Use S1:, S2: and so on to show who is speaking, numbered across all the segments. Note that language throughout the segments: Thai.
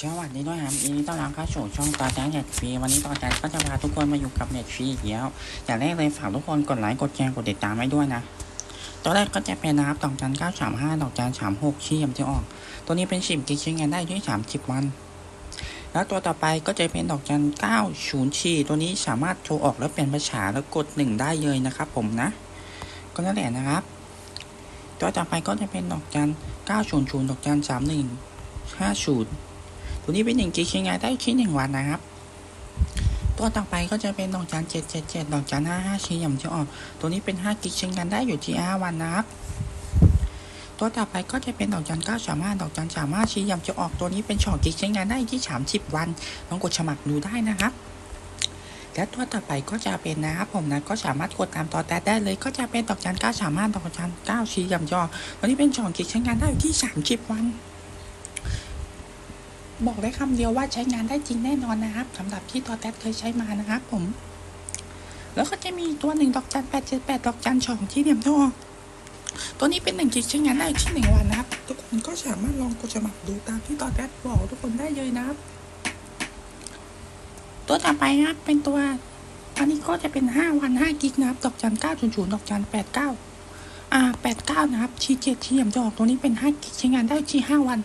S1: สวัสดีด้วยครับยินดีต้อนรับเข้าสู่ช่องตาแจ้งเน็ตฟรีวันนี้ตาแจ้งก็จะพาทุกคนมาอยู่กับเน็ตฟรีอีกแล้วอย่างแรกเลยฝากทุกคนกดไลค์กดแชร์กดติดตามไว้ด้วยนะตัวแรกก็จะเป็นนะครับดอกจันเก้าสามห้าดอกจันสามหกชี้ยมจะออก ตัวนี้เป็นสิบกิกใช้งานได้ด้วยสามสิบวัน แล้วตัวต่อไปก็จะเป็นดอกจันเก้าศูนย์ชีตัวนี้สามารถโทรออกแล้วเปลี่ยนภาษาแล้วกดหนึ่งได้เลยนะครับ ผมนะ ก็นั่นแหละนะครับ ตัวต่อไปก็จะเป็นดอกจันเก้าศูนย์ศูนย์ดอกจันสามหนึ่งห้าศูนย์ ตัวนี้เป็นหนึ่งกิกใช้งานได้ชิ้นหนึ่งวันนะครับ ตัวต่อไปก็จะเป็นดอกจันเจ็ดเจ็ดเจ็ดดอกจันห้าห้าชิ้นอย่างที่ออก ตัวนี้เป็นห้ากิกใช้งานได้อยู่ที่ห้าวันนะครับ ตัวต่อไปก็จะเป็นดอกจันเก้าสามารถดอกจันสามารถชี้ยำจะออกตัวนี้เป็นสองกิกใช้งานได้ที่สามสิบวันลองกดสมัครดูได้นะครับและตัวต่อไปก็จะเป็นนะครับผมนะก็สามารถกดตามต่อแต่ได้เลยก็จะเป็นดอกจันเก้าสามารถดอกจันเก้าชี้ยำจออกตัวนี้เป็นสองกิกใช้งานได้ที่สามสิบวัน บอกได้คำเดียวว่าใช้งานได้จริงแน่นอนนะครับสำหรับที่ตอแท็เคยใช้มานะครับผม แล้วก็จะมีตัวหนึ่งดอกจันแปดเจ็ดแปดดอกจันสองที่เหลี่ยมทองตัวนี้เป็นหนึ่งกิกใช้งานได้ที่หนึ่งวันนะครับ ทุกคนก็สามารถลองกดสมัครดูตามที่ตอแท็บอกทุกคนได้เลยนะครับ ตัวต่อไปนะครับเป็นตัวอันนี้ก็จะเป็นห้าวันห้ากิกนะครับ ดอกจันเก้าศูนย์ศูนย์ดอกจันแปดเก้าอ่าแปดเก้านะครับชีเจ็ดที่เหลี่ยมทองตัวนี้เป็นห้ากิกใช้งานได้ที่ห้าวัน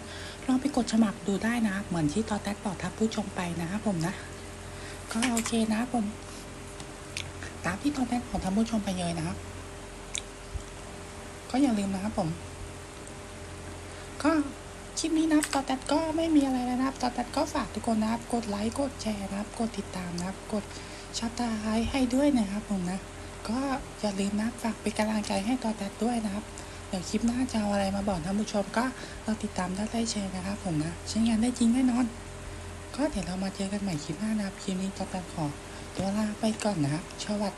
S1: ลองไปกดสมัครดูได้นะครับเหมือนที่ตอแท็กบอกทับผู้ชมไปนะครับผมนะ ก็โอเคนะครับผม ตามที่ตอแท็กบอกทับผู้ชมไปเลยนะครับ ก็อย่าลืมนะครับผม ก็คลิปนี้นับตอแท็กก็ไม่มีอะไรแล้วนะครับตอแท็กก็ฝากทุกคนนะครับ กดไลค์ กดแชร์นะครับ กดติดตามนะครับ กดชับตาไลค์ให้ด้วยนะครับผมนะ ก็อย่าลืมนะฝากเป็นกำลังใจให้ตอแท็กด้วยนะครับ เดี๋ยวคลิปหน้าจะเอาอะไรมาบอกท่านผู้ชมก็เราติดตามได้ได้แชร์นะครับผมนะใช้งานได้จริงแน่นอน ก็เดี๋ยวเรามาเจอกันใหม่คลิปหน้านะครับคลิปนี้ก็ตัดขอตัวลาไปก่อนนะครับสวัส